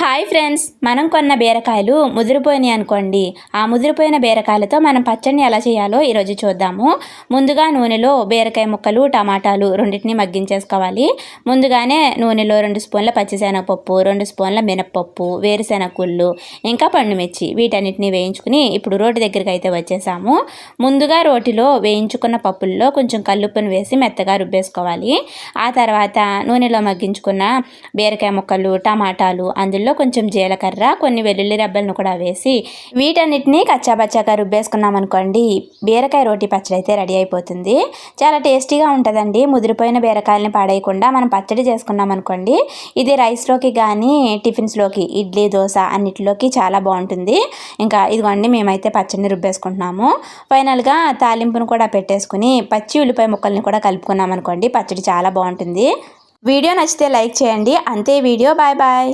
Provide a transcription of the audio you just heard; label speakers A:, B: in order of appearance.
A: Hi friends మనం కొన్న బీరకాయలు ముదిరిపోయినాయి అనుకోండి. ఆ ముదిరిపోయిన బీరకాయలతో మనం పచ్చడిని ఎలా చేయాలో ఈరోజు చూద్దాము. ముందుగా నూనెలో బీరకాయ ముక్కలు టమాటాలు రెండింటిని మగ్గించేసుకోవాలి. ముందుగానే నూనెలో రెండు స్పూన్ల పచ్చిశనగపప్పు రెండు స్పూన్ల మినప్పప్పు వేరుశెనగుళ్ళు ఇంకా పండుమిర్చి వీటన్నిటిని వేయించుకుని ఇప్పుడు రోటి దగ్గరికి అయితే వచ్చేసాము. ముందుగా రోటిలో వేయించుకున్న పప్పుల్లో కొంచెం కల్లుప్పును వేసి మెత్తగా రుబ్బేసుకోవాలి. ఆ తర్వాత నూనెలో మగ్గించుకున్న బీరకాయ ముక్కలు టమాటాలు అందులో కొంచెం జీలకర్ర కొన్ని వెల్లుల్లి రబ్బలను కూడా వేసి వీటన్నిటిని కచ్చాబచ్చాగా రుబ్బేసుకున్నాం అనుకోండి బీరకాయ రోటి పచ్చడి అయితే రెడీ అయిపోతుంది. చాలా టేస్టీగా ఉంటుందండి. ముదిరిపోయిన బీరకాయలని పాడేయకుండా మనం పచ్చడి చేసుకున్నాం అనుకోండి ఇది రైస్లోకి కానీ టిఫిన్స్లోకి ఇడ్లీ దోశ అన్నిటిలోకి చాలా బాగుంటుంది. ఇంకా ఇదిగోండి మేమైతే పచ్చడిని రుబ్బేసుకుంటున్నాము. ఫైనల్గా తాలింపును కూడా పెట్టేసుకుని పచ్చి ఉల్లిపాయ ముక్కల్ని కూడా కలుపుకున్నాం అనుకోండి పచ్చడి చాలా బాగుంటుంది. వీడియో నచ్చితే లైక్ చేయండి. అంతే వీడియో. Bye bye.